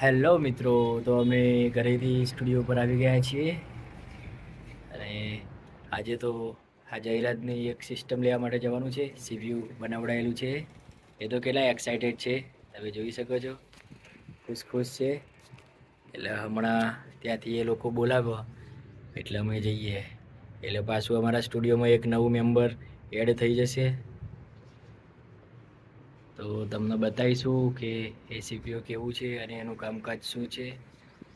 Hello મિત્રો, તો અમે ઘરેથી સ્ટુડિયો પર આવી ગયા છીએ. અને આજે તો આ જાહેરાતની એક સિસ્ટમ લેવા માટે જવાનું છે. સીવ્યુ બનાવડાયેલું છે. એ તો કેટલા એક્સાઇટેડ છે. તમે જોઈ શકો છો. ખુશ ખુશ છે. એટલે હમણાં ત્યાંથી એ લોકો બોલાવ્યો. એટલે અમે જઈએ. એટલે પાછું અમારા સ્ટુડિયોમાં એક નવું મેમ્બર એડ થઈ જશે. તો તમને બતાવીશું કે એસીપીઓ કેવું છે અને એનું કામકાજ શું છે.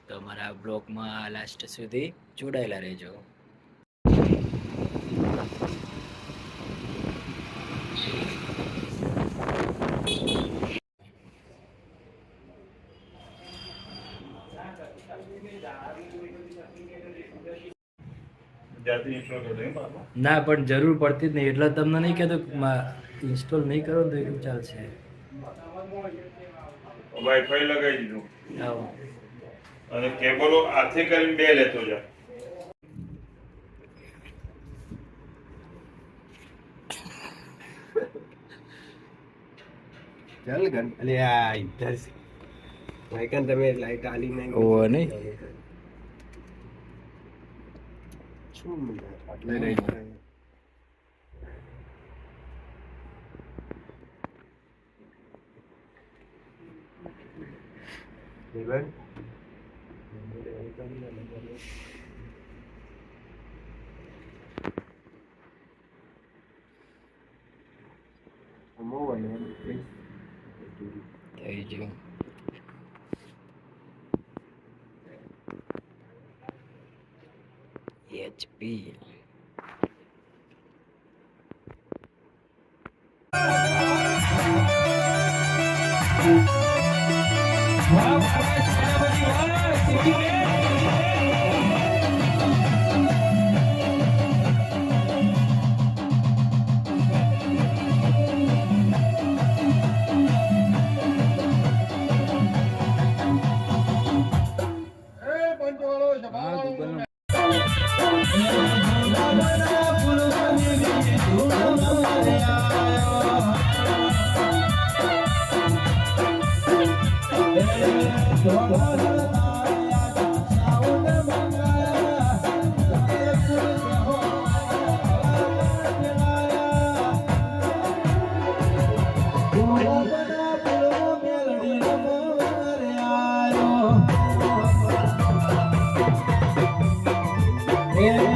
તો અમારા બ્લોગમાં લાસ્ટ સુધી જોડાયેલા રહેજો. ના પણ જરૂર પડતી જ નહીં. એટલે તમને નહીં કહેતો ઇન્સ્ટોલ નહીં કરો ને તો એવું ચાલશે વાઈફાઈ લગાવી દીધું આવો અને કેબલો હાથે કરીને બે લેતો જા ચાલ ગન અલે આ ઇધર છે ભાઈકન તમે લાઈટ આલી નહીં ઓહો નહીં શું મિલે આટલે રહી Steven. Umur mana yang please? Tadi je. HP. Thank you. Yeah.